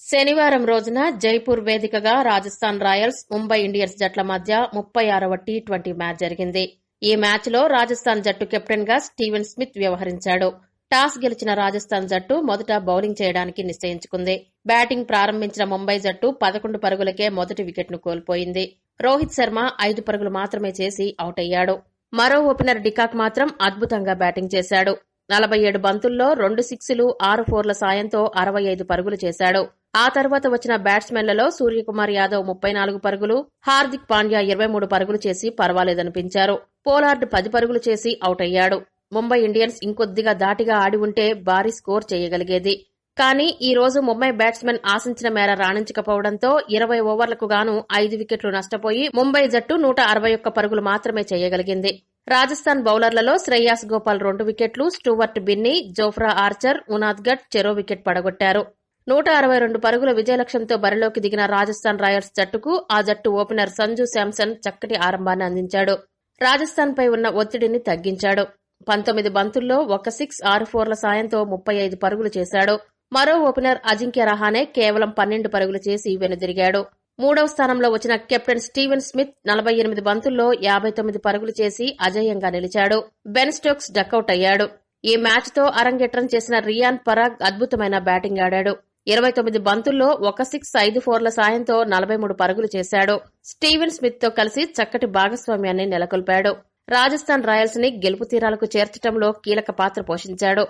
శనివారం రోజున జైపూర్ వేదికగా రాజస్థాన్ రాయల్స్ ముంబై ఇండియన్స్ జట్ల మధ్య ముప్పై ఆరవ టీ ట్వంటీ మ్యాచ్ జరిగింది. ఈ మ్యాచ్లో రాజస్థాన్ జట్టు కెప్టెన్గా స్టీవెన్ స్మిత్ వ్యవహరించాడు. టాస్ గెలిచిన రాజస్థాన్ జట్టు మొదట బౌలింగ్ చేయడానికి నిశ్చయించుకుంది. బ్యాటింగ్ ప్రారంభించిన ముంబై జట్టు పదకొండు పరుగులకే మొదటి వికెట్ను కోల్పోయింది. రోహిత్ శర్మ ఐదు పరుగులు మాత్రమే చేసి అవుట్ అయ్యాడు మరో ఓపెనర్ డికాక్ మాత్రం అద్భుతంగా బ్యాటింగ్ చేశాడు. నలభై ఏడు బంతుల్లో రెండు సిక్స్లు ఆరు ఫోర్ల సాయంతో అరవై ఐదు పరుగులు చేశాడు. ఆ తర్వాత వచ్చిన బ్యాట్స్మెన్లలో సూర్యకుమార్ యాదవ్ ముప్పై నాలుగు పరుగులు హార్దిక్ పాండ్యా ఇరవై మూడు పరుగులు చేసి పర్వాలేదనిపించారు. పోలార్డ్ పది పరుగులు చేసి అవుట్ అయ్యాడు ముంబై ఇండియన్స్ ఇంకొద్దిగా దాటిగా ఆడి ఉంటే భారీ స్కోర్ చేయగలిగేది. కానీ ఈ రోజు ముంబై బ్యాట్స్మెన్ ఆశించిన మేర రాణించకపోవడంతో ఇరవై ఓవర్లకు గాను ఐదు వికెట్లు నష్టపోయి ముంబై జట్టు నూట అరవై ఒక్క పరుగులు మాత్రమే చేయగలిగింది. రాజస్థాన్ బౌలర్లలో శ్రేయాస్ గోపాల్ రెండు వికెట్లు Stuart Binny Jofra Archer Unadkat చెరో వికెట్ పడగొట్టారు. నూట అరవై రెండు పరుగుల విజయలక్ష్యంతో బరిలోకి దిగిన రాజస్థాన్ రాయల్స్ జట్టుకు ఆ జట్టు ఓపెనర్ సంజు శాంసన్ చక్కటి ఆరంభాన్ని అందించాడు. రాజస్థాన్పై ఉన్న ఒత్తిడిని తగ్గించాడు. పంతొమ్మిది బంతుల్లో ఒక సిక్స్ ఆరు ఫోర్ల సాయంతో ముప్పై ఐదు పరుగులు చేశాడు. మరో ఓపెనర్ అజింక్య రహానే కేవలం పన్నెండు పరుగులు చేసి వెనుదిరిగాడు. మూడవ స్థానంలో వచ్చిన కెప్టెన్ స్టీవెన్ స్మిత్ నలభై ఎనిమిది బంతుల్లో యాభై తొమ్మిది పరుగులు చేసి అజేయంగా నిలిచాడు. బెన్ స్టోక్స్ డకౌట్ అయ్యాడు. ఈ మ్యాచ్తో అరంగేట్రం చేసిన రియాన్ పరాగ్ అద్భుతమైన బ్యాటింగ్ ఆడాడు. ఇరవై తొమ్మిది బంతుల్లో ఒక సిక్స్ ఐదు ఫోర్ల సాయంతో నలభై మూడు పరుగులు చేశాడు. స్టీవెన్ స్మిత్తో కలిసి చక్కటి భాగస్వామ్యాన్ని నెలకొల్పాడు. రాజస్థాన్ రాయల్స్ని గెలుపు తీరాలకు చేర్చడంలో కీలక పాత్ర పోషించాడు.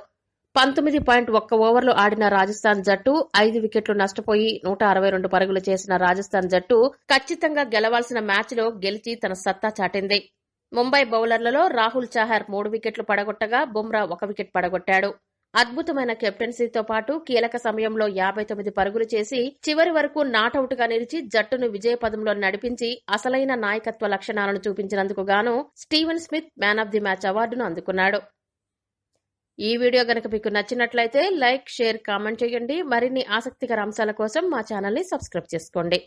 పంతొమ్మిది పాయింట్ ఒక్క ఓవర్లు ఆడిన రాజస్థాన్ జట్టు ఐదు వికెట్లు నష్టపోయి నూట అరవై రెండు పరుగులు చేసిన రాజస్థాన్ జట్టు ఖచ్చితంగా గెలవాల్సిన మ్యాచ్లో గెలిచి తన సత్తా చాటింది. ముంబై బౌలర్లలో రాహుల్ చాహర్ మూడు వికెట్లు పడగొట్టగా బుమ్రా ఒక వికెట్ పడగొట్టాడు. అద్భుతమైన కెప్టెన్సీతో పాటు కీలక సమయంలో యాభై తొమ్మిది పరుగులు చేసి చివరి వరకు నాటౌట్గా నిలిచి జట్టును విజయపదంలో నడిపించి అసలైన నాయకత్వ లక్షణాలను చూపించినందుకు గాను Steven Smith man of the match అవార్డును అందుకున్నాడు. ఈ వీడియో గనక మీకు నచ్చినట్లయితే లైక్ షేర్ కామెంట్ చేయండి. మరిన్ని ఆసక్తికర అంశాల కోసం మా ఛానల్ని సబ్స్క్రైబ్ చేసుకోండి.